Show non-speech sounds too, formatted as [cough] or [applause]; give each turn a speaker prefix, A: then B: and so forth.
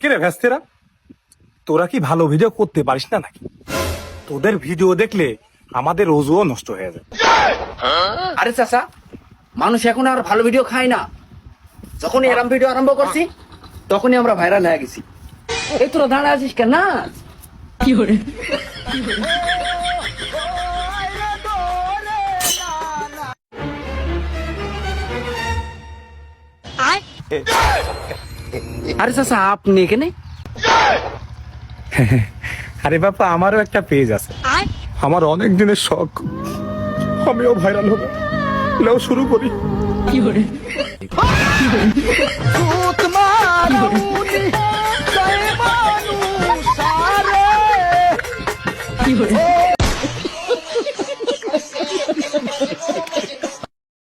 A: কিরে। ভ্যাস্তেরা তোরা কি ভালো ভিডিও করতে পারিস না নাকি? তোদের ভিডিও দেখলে আমাদের রোজও নষ্ট হয়ে যায়। হ্যাঁ?
B: আরে চাচা মানুষ এখন আর ভালো ভিডিও খায় না। যখন এরম ভিডিও আরম্ভ করছি তখনই আমরা ভাইরাল হয়ে গেছি। এই তোরা দাঁড়া আছিস কেন? না কি করে? আরে চাচা আপনি এখানে?
A: আরে বাবা আমারও একটা পেজ আছে। আমার অনেক দিনের শখ। আমিও ভাইরাল হব। নাও শুরু করি?
B: কি করে? 有 [laughs] 人